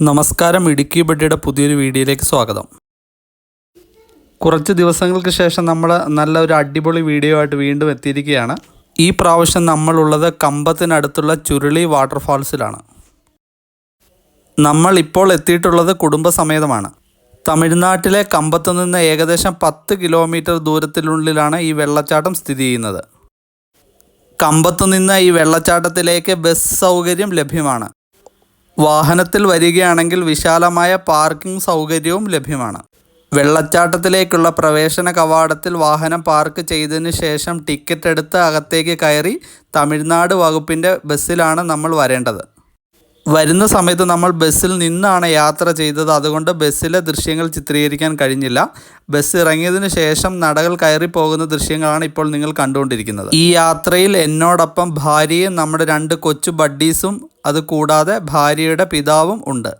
നമസ്കാരം ഇടുക്കി ബഡിയുടെ പുതിയൊരു വീഡിയോയിലേക്ക് സ്വാഗതം. കുറച്ച് ദിവസങ്ങൾക്ക് ശേഷം നമ്മൾ നല്ല ഒരു അടിപൊളി വീഡിയോ ആയിട്ട് വീണ്ടും എത്തിയിരിക്കുകയാണ്. ഈ പ്രാവശ്യം നമ്മളുള്ളത് കമ്പത്തിനടുത്തുള്ള ചുരുളി വാട്ടർഫാൾസിലാണ്. നമ്മൾ ഇപ്പോൾ എത്തിയിട്ടുള്ളത് കുടുംബസമേതമാണ്. തമിഴ്നാട്ടിലെ കമ്പത്ത് നിന്ന് ഏകദേശം പത്ത് കിലോമീറ്റർ ദൂരത്തിനുള്ളിലാണ് ഈ വെള്ളച്ചാട്ടം സ്ഥിതി ചെയ്യുന്നത്. കമ്പത്ത് നിന്ന് ഈ വെള്ളച്ചാട്ടത്തിലേക്ക് ബസ് സൗകര്യം ലഭ്യമാണ്. വാഹനത്തിൽ വരികയാണെങ്കിൽ വിശാലമായ പാർക്കിംഗ് സൗകര്യവും ലഭ്യമാണ്. വെള്ളച്ചാട്ടത്തിലേക്കുള്ള പ്രവേശന കവാടത്തിൽ വാഹനം പാർക്ക് ചെയ്തതിന് ശേഷം ടിക്കറ്റ് എടുത്ത് അകത്തേക്ക് കയറി തമിഴ്നാട് വകുപ്പിന്റെ ബസ്സിലാണ് നമ്മൾ വരേണ്ടത്. വരുന്ന സമയത്ത് നമ്മൾ ബസ്സിൽ നിന്നാണ് യാത്ര ചെയ്തത്. അതുകൊണ്ട് ബസ്സിലെ ദൃശ്യങ്ങൾ ചിത്രീകരിക്കാൻ കഴിഞ്ഞില്ല. ബസ് ഇറങ്ങിയതിന് ശേഷം നടകൾ കയറി പോകുന്ന ദൃശ്യങ്ങളാണ് ഇപ്പോൾ നിങ്ങൾ കണ്ടുകൊണ്ടിരിക്കുന്നത്. ഈ യാത്രയിൽ എന്നോടൊപ്പം ഭാര്യയും നമ്മുടെ രണ്ട് കൊച്ചു ബഡ്ഡീസും അതുകൂടാതെ ഭാര്യയുടെ പിതാവും ഉണ്ട്.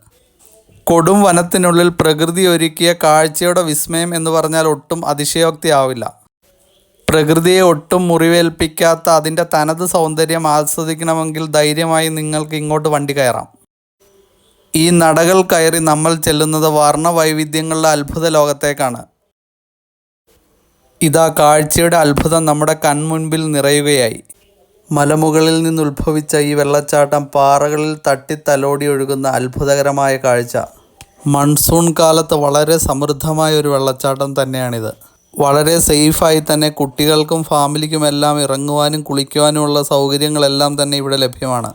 കൊടും വനത്തിനുള്ളിൽ പ്രകൃതി ഒരുക്കിയ കാഴ്ചയുടെ വിസ്മയം എന്ന് പറഞ്ഞാൽ ഒട്ടും അതിശയോക്തിയാവില്ല. പ്രകൃതിയെ ഒട്ടും മുറിവേൽപ്പിക്കാത്ത അതിന്റെ തനത് സൗന്ദര്യം ആസ്വദിക്കണമെങ്കിൽ ധൈര്യമായി നിങ്ങൾക്ക് ഇങ്ങോട്ട് വണ്ടി കയറാം. ഈ നടകൾ കയറി നമ്മൾ ചെല്ലുന്നത് വർണവൈവിധ്യങ്ങളുടെ അത്ഭുത ലോകത്തേക്കാണ്. ഇതാ കാഴ്ചയുടെ അത്ഭുതം നമ്മുടെ കൺമുൻപിൽ നിറയുകയായി. മലമുകളിൽ നിന്നുത്ഭവിച്ച ഈ വെള്ളച്ചാട്ടം പാറകളിൽ തട്ടി തലോടി ഒഴുകുന്ന അത്ഭുതകരമായ കാഴ്ച. മൺസൂൺ കാലത്ത് വളരെ സമൃദ്ധമായ ഒരു വെള്ളച്ചാട്ടം തന്നെയാണിത്. വളരെ സേഫായി തന്നെ കുട്ടികൾക്കും ഫാമിലിക്കും എല്ലാം ഇറങ്ങുവാനും കുളിക്കുവാനുമുള്ള സൗകര്യങ്ങളെല്ലാം തന്നെ ഇവിടെ ലഭ്യമാണ്.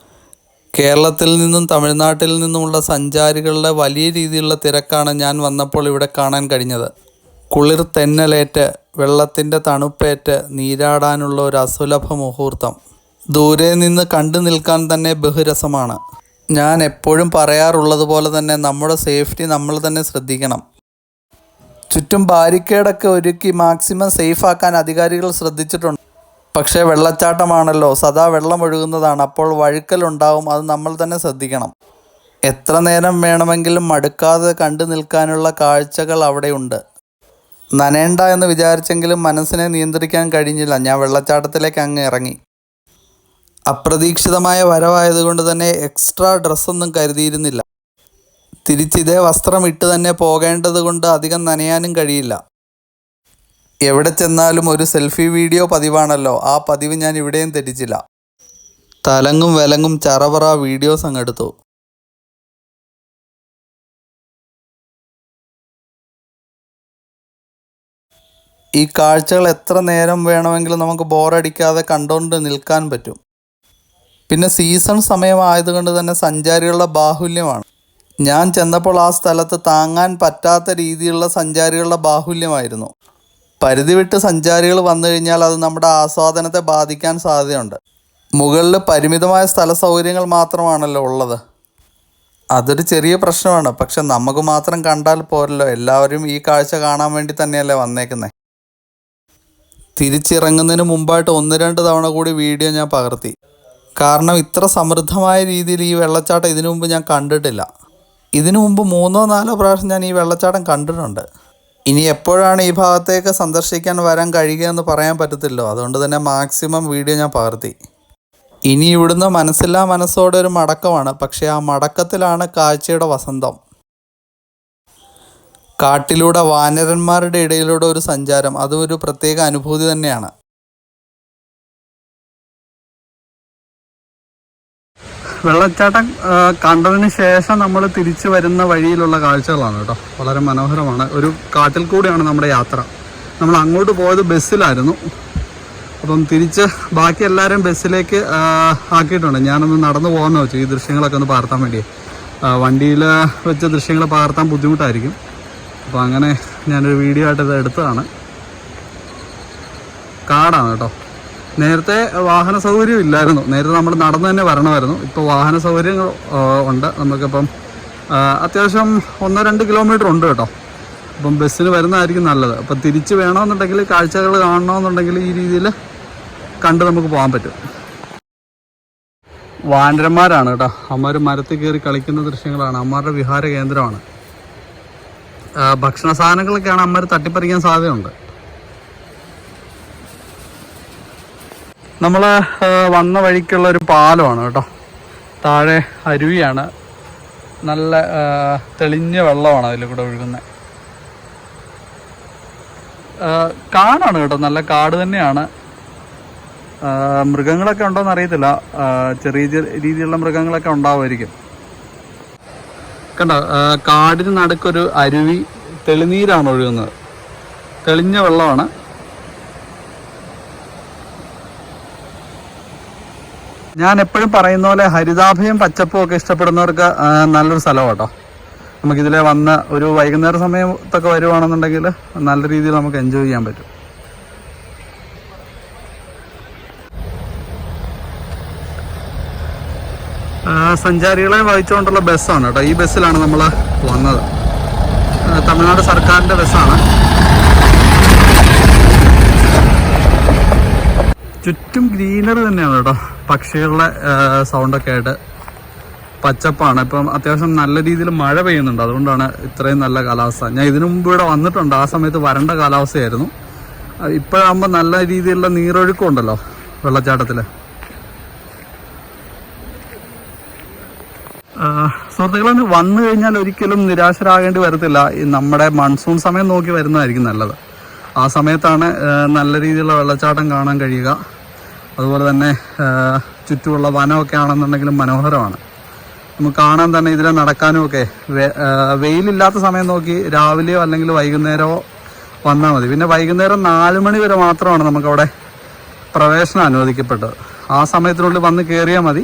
കേരളത്തിൽ നിന്നും തമിഴ്നാട്ടിൽ നിന്നുമുള്ള സഞ്ചാരികളുടെ വലിയ രീതിയിലുള്ള തിരക്കാണ് ഞാൻ വന്നപ്പോൾ ഇവിടെ കാണാൻ കഴിഞ്ഞത്. കുളിർ തെന്നലേറ്റ് വെള്ളത്തിന്റെ തണുപ്പേറ്റ് നീരാടാനുള്ള ഒരു അസുലഭ മുഹൂർത്തം. ദൂരെ നിന്ന് കണ്ടു നിൽക്കാൻ തന്നെ ബഹുരസമാണ്. ഞാൻ എപ്പോഴും പറയാറുള്ളത് പോലെ തന്നെ നമ്മുടെ സേഫ്റ്റി നമ്മൾ തന്നെ ശ്രദ്ധിക്കണം. ചുറ്റും ബാരിക്കേഡൊക്കെ ഒരുക്കി മാക്സിമം സേഫ് ആക്കാൻ അധികാരികൾ ശ്രദ്ധിച്ചിട്ടുണ്ട്. പക്ഷേ വെള്ളച്ചാട്ടമാണല്ലോ സദാ വെള്ളം ഒഴുകുന്നതാണ്. അപ്പോൾ വഴുക്കലുണ്ടാവും അത് നമ്മൾ തന്നെ ശ്രദ്ധിക്കണം. എത്ര നേരം വേണമെങ്കിലും മടുക്കാതെ കണ്ടു നിൽക്കാനുള്ള കാഴ്ചകൾ അവിടെയുണ്ട്. നനേണ്ട എന്ന് വിചാരിച്ചെങ്കിലും മനസ്സിനെ നിയന്ത്രിക്കാൻ കഴിഞ്ഞില്ല. ഞാൻ വെള്ളച്ചാട്ടത്തിലേക്ക് അങ്ങ് ഇറങ്ങി. അപ്രതീക്ഷിതമായ വരവായതുകൊണ്ട് തന്നെ എക്സ്ട്രാ ഡ്രസ്സൊന്നും കരുതിയിരുന്നില്ല. തിരിച്ചിതേ വസ്ത്രം ഇട്ട് തന്നെ പോകേണ്ടത് കൊണ്ട് അധികം നനയാനും കഴിയില്ല. എവിടെ ചെന്നാലും ഒരു സെൽഫി വീഡിയോ പതിവാണല്ലോ. ആ പതിവ് ഞാൻ ഇവിടെയും തെറ്റിച്ചില്ല. തലങ്ങും വിലങ്ങും ചറവറ വീഡിയോസ് അങ്ങെടുത്തു. ഈ കാഴ്ചകൾ എത്ര നേരം വേണമെങ്കിലും നമുക്ക് ബോറടിക്കാതെ കണ്ടുകൊണ്ട് നിൽക്കാൻ പറ്റും. പിന്നെ സീസൺ സമയമായതുകൊണ്ട് തന്നെ സഞ്ചാരികളുടെ ബാഹുല്യമാണ്. ഞാൻ ചെന്നപ്പോൾ ആ സ്ഥലത്ത് താങ്ങാൻ പറ്റാത്ത രീതിയിലുള്ള സഞ്ചാരികളുടെ ബാഹുല്യമായിരുന്നു. പരിധി വിട്ട് സഞ്ചാരികൾ വന്നു കഴിഞ്ഞാൽ അത് നമ്മുടെ ആസ്വാദനത്തെ ബാധിക്കാൻ സാധ്യതയുണ്ട്. മുകളിൽ പരിമിതമായ സ്ഥല സൗകര്യങ്ങൾ മാത്രമാണല്ലോ ഉള്ളത്. അതൊരു ചെറിയ പ്രശ്നമാണ്. പക്ഷെ നമുക്ക് മാത്രം കണ്ടാൽ പോരല്ലോ. എല്ലാവരും ഈ കാഴ്ച കാണാൻ വേണ്ടി തന്നെയല്ലേ വന്നേക്കുന്നത് തിരിച്ചിറങ്ങുന്നതിന് മുമ്പായിട്ട് ഒന്ന് രണ്ട് തവണ കൂടി വീഡിയോ ഞാൻ പകർത്തി. കാരണം ഇത്ര സമൃദ്ധമായ രീതിയിൽ ഈ വെള്ളച്ചാട്ടം ഇതിനു മുമ്പ് ഞാൻ കണ്ടിട്ടില്ല. ഇതിനു മുമ്പ് മൂന്നോ നാലോ പ്രാവശ്യം ഞാൻ ഈ വെള്ളച്ചാട്ടം കണ്ടിട്ടുണ്ട്. ഇനി എപ്പോഴാണ് ഈ ഭാഗത്തേക്ക് സന്ദർശിക്കാൻ വരാൻ കഴിയുക എന്ന് പറയാൻ പറ്റത്തില്ലോ. അതുകൊണ്ട് തന്നെ മാക്സിമം വീഡിയോ ഞാൻ പകർത്തി. ഇനി ഇവിടുന്ന് മനസ്സില്ലാ മനസ്സോടെ ഒരു മടക്കമാണ്. പക്ഷേ ആ മടക്കത്തിലാണ് കാഴ്ചയുടെ വസന്തം. കാട്ടിലൂടെ വാനരന്മാരുടെ ഇടയിലൂടെ ഒരു സഞ്ചാരം. അതും ഒരു പ്രത്യേക അനുഭൂതി തന്നെയാണ്. വെള്ളച്ചാട്ടം കണ്ടതിന് ശേഷം നമ്മൾ തിരിച്ചു വരുന്ന വഴിയിലുള്ള കാഴ്ചകളാണ് കേട്ടോ. വളരെ മനോഹരമാണ്. ഒരു കാട്ടിൽ കൂടിയാണ് നമ്മുടെ യാത്ര. നമ്മൾ അങ്ങോട്ട് പോയത് ബസ്സിലായിരുന്നു. അപ്പം തിരിച്ച് ബാക്കി എല്ലാവരും ബസ്സിലേക്ക് ആക്കിയിട്ടുണ്ട്. ഞാനൊന്ന് നടന്നു പോകാമെന്ന് വെച്ചു. ഈ ദൃശ്യങ്ങളൊക്കെ ഒന്ന് പകർത്താൻ വേണ്ടി. വണ്ടിയിൽ വെച്ച ദൃശ്യങ്ങൾ പകർത്താൻ ബുദ്ധിമുട്ടായിരിക്കും. അപ്പോൾ അങ്ങനെ ഞാനൊരു വീഡിയോ ആയിട്ട് ഇത് എടുത്തതാണ്. കാടാണ് കേട്ടോ. നേരത്തെ വാഹന സൗകര്യം ഇല്ലായിരുന്നു. നേരത്തെ നമ്മൾ നടന്നു തന്നെ വരണമായിരുന്നു. ഇപ്പോൾ വാഹന സൗകര്യങ്ങൾ ഉണ്ട്. നമുക്കിപ്പം അത്യാവശ്യം ഒന്നോ രണ്ട് കിലോമീറ്റർ ഉണ്ട് കേട്ടോ. അപ്പം ബസ്സിന് വരുന്നതായിരിക്കും നല്ലത്. അപ്പം തിരിച്ച് വേണമെന്നുണ്ടെങ്കിൽ കാഴ്ചകൾ കാണണമെന്നുണ്ടെങ്കിൽ ഈ രീതിയിൽ കണ്ട് നമുക്ക് പോകാൻ പറ്റും. വാനരന്മാരാണ് കേട്ടോ. അമ്മമാർ മരത്തിൽ കയറി കളിക്കുന്ന ദൃശ്യങ്ങളാണ്. അമ്മമാരുടെ വിഹാര കേന്ദ്രമാണ്. ഭക്ഷണ സാധനങ്ങളൊക്കെയാണ് അമ്മമാർ തട്ടിപ്പറിക്കാൻ സാധ്യതയുണ്ട്. നമ്മൾ വന്ന വഴിക്കുള്ള ഒരു പാലമാണ് കേട്ടോ. താഴെ അരുവിയാണ്. നല്ല തെളിഞ്ഞ വെള്ളമാണ് അതിൽ കൂടെ ഒഴുകുന്നത് കാടാണ് കേട്ടോ. നല്ല കാട് തന്നെയാണ്. മൃഗങ്ങളൊക്കെ ഉണ്ടോയെന്ന് അറിയത്തില്ല. ചെറിയ ചെറിയ രീതിയിലുള്ള മൃഗങ്ങളൊക്കെ ഉണ്ടാവുമായിരിക്കും. കണ്ടോ? കാടിന് നടുക്കൊരു അരുവി തെളിനീരാണ് ഒഴുകുന്നത്. തെളിഞ്ഞ വെള്ളമാണ്. ഞാൻ എപ്പോഴും പറയുന്ന പോലെ ഹരിതാഭയും പച്ചപ്പും ഒക്കെ ഇഷ്ടപ്പെടുന്നവർക്ക് നല്ലൊരു സ്ഥലം കേട്ടോ നമുക്കിതിലെ വന്ന് ഒരു വൈകുന്നേര സമയത്തൊക്കെ വരുവാണെന്നുണ്ടെങ്കിൽ നല്ല രീതിയിൽ നമുക്ക് എൻജോയ് ചെയ്യാൻ പറ്റും. സഞ്ചാരികളെ വഹിച്ചുകൊണ്ടുള്ള ബസ്സാണ് കേട്ടോ. ഈ ബസ്സിലാണ് നമ്മൾ വന്നത്. തമിഴ്നാട് സർക്കാരിന്റെ ബസ്സാണ്. ചുറ്റും ഗ്രീനറി തന്നെയാണ് കേട്ടോ. പക്ഷികളുടെ സൗണ്ടൊക്കെ ആയിട്ട് പച്ചപ്പാണ്. ഇപ്പം അത്യാവശ്യം നല്ല രീതിയിൽ മഴ പെയ്യുന്നുണ്ട്. അതുകൊണ്ടാണ് ഇത്രയും നല്ല കാലാവസ്ഥ. ഞാൻ ഇതിനു മുമ്പ് ഇവിടെ വന്നിട്ടുണ്ട്. ആ സമയത്ത് വരണ്ട കാലാവസ്ഥയായിരുന്നു. ഇപ്പോഴാകുമ്പോൾ നല്ല രീതിയിലുള്ള നീരൊഴുക്കം ഉണ്ടല്ലോ വെള്ളച്ചാട്ടത്തിൽ സുഹൃത്തുക്കളെ വന്നു കഴിഞ്ഞാൽ ഒരിക്കലും നിരാശരാകേണ്ടി വരത്തില്ല. നമ്മുടെ മൺസൂൺ സമയം നോക്കി വരുന്നതായിരിക്കും നല്ലത്. ആ സമയത്താണ് നല്ല രീതിയിലുള്ള വെള്ളച്ചാട്ടം കാണാൻ കഴിയുക. അതുപോലെ തന്നെ ചുറ്റുമുള്ള വനമൊക്കെ ആണെന്നുണ്ടെങ്കിലും മനോഹരമാണ്. നമുക്ക് കാണാൻ തന്നെ ഇതിലെ നടക്കാനും ഒക്കെ വെയിലില്ലാത്ത സമയം നോക്കി രാവിലെയോ അല്ലെങ്കിൽ വൈകുന്നേരമോ വന്നാൽ മതി. പിന്നെ വൈകുന്നേരം നാല് മണി വരെ മാത്രമാണ് നമുക്കവിടെ പ്രവേശനം അനുവദിക്കപ്പെട്ടത്. ആ സമയത്തിനുള്ളിൽ വന്ന് കയറിയാൽ മതി.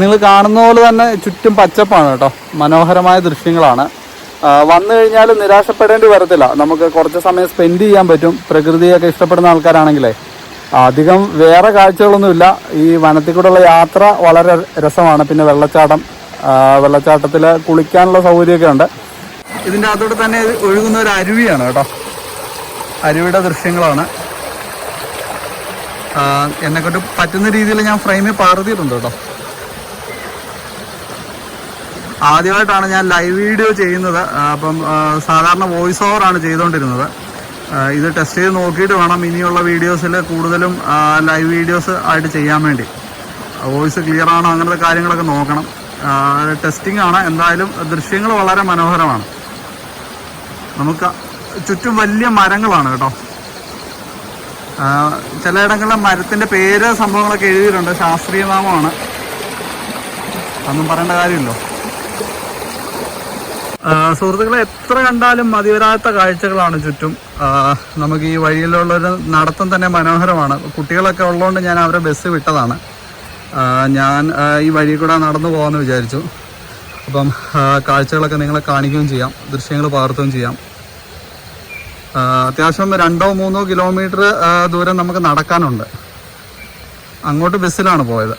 നിങ്ങൾ കാണുന്ന പോലെ തന്നെ ചുറ്റും പച്ചപ്പാണ് കേട്ടോ. മനോഹരമായ ദൃശ്യങ്ങളാണ്. വന്നു കഴിഞ്ഞാൽ നിരാശപ്പെടേണ്ടി വരത്തില്ല. നമുക്ക് കുറച്ച് സമയം സ്പെൻഡ് ചെയ്യാൻ പറ്റും. പ്രകൃതിയൊക്കെ ഇഷ്ടപ്പെടുന്ന ആൾക്കാരാണെങ്കിലേ. അധികം വേറെ കാഴ്ചകളൊന്നുമില്ല. ഈ വനത്തിൽ കൂടെയുള്ള യാത്ര വളരെ രസമാണ്. പിന്നെ വെള്ളച്ചാട്ടം വെള്ളച്ചാട്ടത്തിൽ കുളിക്കാനുള്ള സൗകര്യമൊക്കെ ഉണ്ട്. ഇതിന്റെ അതോടെ തന്നെ ഒഴുകുന്ന ഒരു അരുവിയാണ് കേട്ടോ. അരുവിയുടെ ദൃശ്യങ്ങളാണ്. എന്നെക്കൊണ്ട് പറ്റുന്ന രീതിയിൽ ഞാൻ ഫ്രെയിമിൽ പാർത്തിയിട്ടുണ്ട് കേട്ടോ. ആദ്യമായിട്ടാണ് ഞാൻ ലൈവ് വീഡിയോ ചെയ്യുന്നത്. അപ്പം സാധാരണ വോയിസ് ഓവറാണ് ചെയ്തുകൊണ്ടിരുന്നത്. ഇത് ടെസ്റ്റ് ചെയ്ത് നോക്കിയിട്ട് വേണം ഇനിയുള്ള വീഡിയോസിൽ കൂടുതലും ലൈവ് വീഡിയോസ് ആയിട്ട് ചെയ്യാൻ വേണ്ടി. വോയിസ് ക്ലിയർ ആണോ അങ്ങനത്തെ കാര്യങ്ങളൊക്കെ നോക്കണം. ടെസ്റ്റിംഗ് ആണ്. എന്തായാലും ദൃശ്യങ്ങൾ വളരെ മനോഹരമാണ്. നമുക്ക് ചുറ്റും വലിയ മരങ്ങളാണ് കേട്ടോ. ചിലയിടങ്ങളിലെ മരത്തിന്റെ പേര് സംഭവങ്ങളൊക്കെ എഴുതിയിട്ടുണ്ട്. ശാസ്ത്രീയ നാമമാണ്. അതൊന്നും പറയേണ്ട കാര്യമില്ലോ സുഹൃത്തുക്കളെ എത്ര കണ്ടാലും മതിവരാത്ത കാഴ്ചകളാണ് ചുറ്റും. നമുക്ക് ഈ വഴിയിലുള്ളൊരു നടത്തം തന്നെ മനോഹരമാണ്. കുട്ടികളൊക്കെ ഉള്ളതുകൊണ്ട് ഞാൻ അവരെ ബസ് വിട്ടതാണ്. ഞാൻ ഈ വഴി കൂടെ നടന്നു പോകാമെന്ന് വിചാരിച്ചു. അപ്പം കാഴ്ചകളൊക്കെ നിങ്ങളെ കാണിക്കുകയും ചെയ്യാം. ദൃശ്യങ്ങൾ പകർത്തുകയും ചെയ്യാം. അത്യാവശ്യം രണ്ടോ മൂന്നോ കിലോമീറ്റർ ദൂരം നമുക്ക് നടക്കാനുണ്ട്. അങ്ങോട്ട് ബസ്സിലാണ് പോയത്.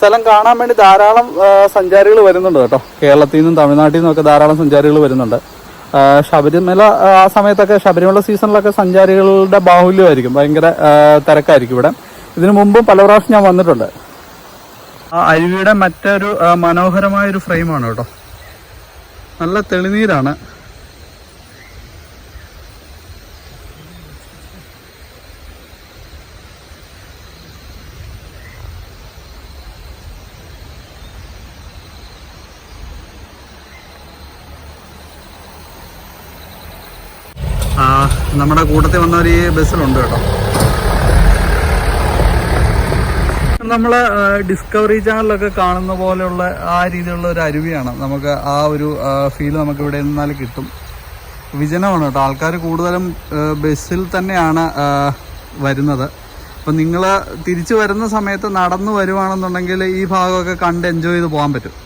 സ്ഥലം കാണാൻ വേണ്ടി ധാരാളം സഞ്ചാരികൾ വരുന്നുണ്ട് കേട്ടോ. കേരളത്തിൽ നിന്നും തമിഴ്നാട്ടിൽ നിന്നൊക്കെ ധാരാളം സഞ്ചാരികൾ വരുന്നുണ്ട്. ശബരിമല ആ, സമയത്തൊക്കെ ശബരിമല സീസണിലൊക്കെ സഞ്ചാരികളുടെ ബാഹുല്യമായിരിക്കും. ഭയങ്കര തിരക്കായിരിക്കും ഇവിടെ. ഇതിനു മുമ്പും പല പ്രാവശ്യം ഞാൻ വന്നിട്ടുണ്ട്. ആ അരുവിയുടെ മറ്റൊരു മനോഹരമായൊരു ഫ്രെയിമാണ് കേട്ടോ. നല്ല തെളിനീരാണ് ആ, നമ്മുടെ കൂട്ടത്തിൽ വന്നവർ ഈ ബസ്സിലുണ്ട് കേട്ടോ. നമ്മൾ ഡിസ്കവറി ചാനലിലൊക്കെ കാണുന്ന പോലെയുള്ള ആ രീതിയിലുള്ള ഒരു അരുവിയാണ്. നമുക്ക് ആ ഒരു ഫീൽ നമുക്ക് ഇവിടെ നിന്നാൽ കിട്ടും. വിജനമാണ് കേട്ടോ. ആൾക്കാർ കൂടുതലും ബസ്സിൽ തന്നെയാണ് വരുന്നത്. അപ്പം നിങ്ങൾ തിരിച്ചു വരുന്ന സമയത്ത് നടന്നു വരുവാണെന്നുണ്ടെങ്കിൽ ഈ ഭാഗമൊക്കെ കണ്ട് എൻജോയ് ചെയ്ത് പോകാൻ പറ്റും.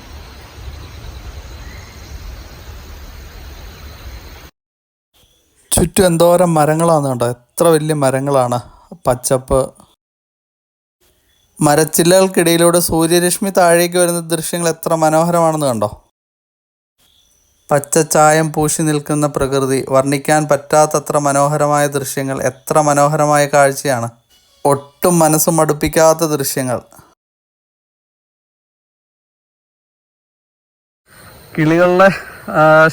ചുറ്റും എന്തോരം മരങ്ങളാണ് കണ്ടോ? എത്ര വലിയ മരങ്ങളാണ്. പച്ചപ്പ്. മരച്ചില്ലകൾക്കിടയിലൂടെ സൂര്യരശ്മി താഴേക്ക് വരുന്ന ദൃശ്യങ്ങൾ എത്ര മനോഹരമാണെന്ന് കണ്ടോ? പച്ചച്ചായം പൂശി നിൽക്കുന്ന പ്രകൃതി വർണിക്കാൻ പറ്റാത്തത്ര മനോഹരമായ ദൃശ്യങ്ങൾ എത്ര മനോഹരമായ കാഴ്ചയാണ്. ഒട്ടും മനസ്സ് മടുപ്പിക്കാത്ത ദൃശ്യങ്ങൾ. കിളികളുടെ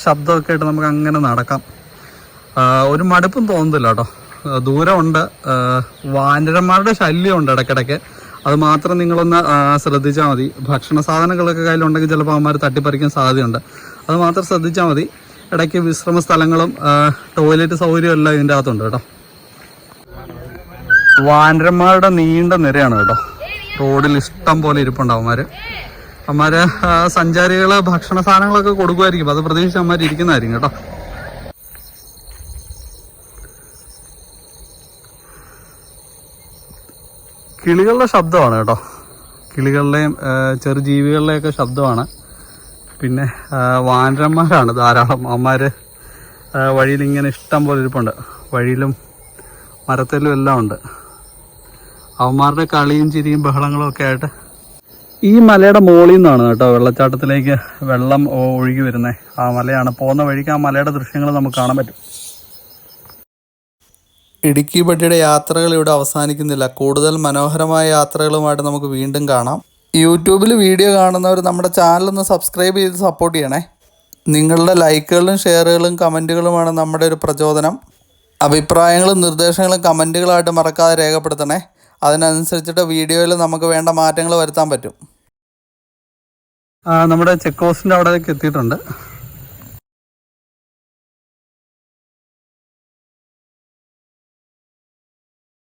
ശബ്ദമൊക്കെ ആയിട്ട് നമുക്ക് അങ്ങനെ നടക്കാം. ഒരു മടുപ്പും തോന്നുന്നില്ല കേട്ടോ. ദൂരമുണ്ട്. വാനരന്മാരുടെ ശല്യമുണ്ട് ഇടയ്ക്കിടയ്ക്ക്. അത് മാത്രം നിങ്ങളൊന്ന് ശ്രദ്ധിച്ചാൽ മതി. ഭക്ഷണ സാധനങ്ങളൊക്കെ കയ്യിലുണ്ടെങ്കിൽ ചിലപ്പോൾ അവന്മാർ തട്ടിപ്പറിക്കാൻ സാധ്യതയുണ്ട്. അത് മാത്രം ശ്രദ്ധിച്ചാൽ മതി. ഇടയ്ക്ക് വിശ്രമ സ്ഥലങ്ങളും ടോയ്ലറ്റ് സൗകര്യവും എല്ലാം ഇതിന്റെ അകത്തുണ്ട് കേട്ടോ. വാനരന്മാരുടെ നീണ്ട നിരയാണ് കേട്ടോ. റോഡിൽ ഇഷ്ടം പോലെ ഇരിപ്പുണ്ട് അവന്മാർ അവന്മാർ സഞ്ചാരികൾ ഭക്ഷണ സാധനങ്ങളൊക്കെ കൊടുക്കുമായിരിക്കും അത് പ്രതീക്ഷിച്ച് അവന്മാർ ഇരിക്കുന്നതായിരിക്കും കേട്ടോ. കിളികളുടെ ശബ്ദമാണ് കേട്ടോ. കിളികളുടെയും ചെറു ജീവികളുടെയൊക്കെ ശബ്ദമാണ്. പിന്നെ വാനരന്മാരാണ് ധാരാളം. അമ്മമാർ വഴിയിൽ ഇങ്ങനെ ഇഷ്ടം പോലെ ഇരിപ്പുണ്ട്. വഴിയിലും മരത്തിലും എല്ലാം ഉണ്ട്. അവന്മാരുടെ കളിയും ചിരിയും ബഹളങ്ങളും ഒക്കെ ആയിട്ട് ഈ മലയുടെ മുകളിൽ നിന്നാണ് കേട്ടോ വെള്ളച്ചാട്ടത്തിലേക്ക് വെള്ളം ഒഴുകി വരുന്നത് ആ മലയാണ്. പോകുന്ന വഴിക്ക് ആ മലയുടെ ദൃശ്യങ്ങൾ നമുക്ക് കാണാൻ പറ്റും. ഇടുക്കി ബഡിയുടെ യാത്രകൾ ഇവിടെ അവസാനിക്കുന്നില്ല. കൂടുതൽ മനോഹരമായ യാത്രകളുമായിട്ട് നമുക്ക് വീണ്ടും കാണാം. യൂട്യൂബിൽ വീഡിയോ കാണുന്നവർ നമ്മുടെ ചാനൽ ഒന്ന് സബ്സ്ക്രൈബ് ചെയ്ത് സപ്പോർട്ട് ചെയ്യണേ. നിങ്ങളുടെ ലൈക്കുകളും ഷെയറുകളും കമന്റുകളുമാണ് നമ്മുടെ ഒരു പ്രചോദനം. അഭിപ്രായങ്ങളും നിർദ്ദേശങ്ങളും കമന്റുകളായിട്ട് മറക്കാതെ രേഖപ്പെടുത്തണേ. അതിനനുസരിച്ചിട്ട് വീഡിയോയിൽ നമുക്ക് വേണ്ട മാറ്റങ്ങൾ വരുത്താൻ പറ്റും. നമ്മുടെ ചെക്ക് പോസ്റ്റിന്റെ അവിടേക്ക് എത്തിയിട്ടുണ്ട്.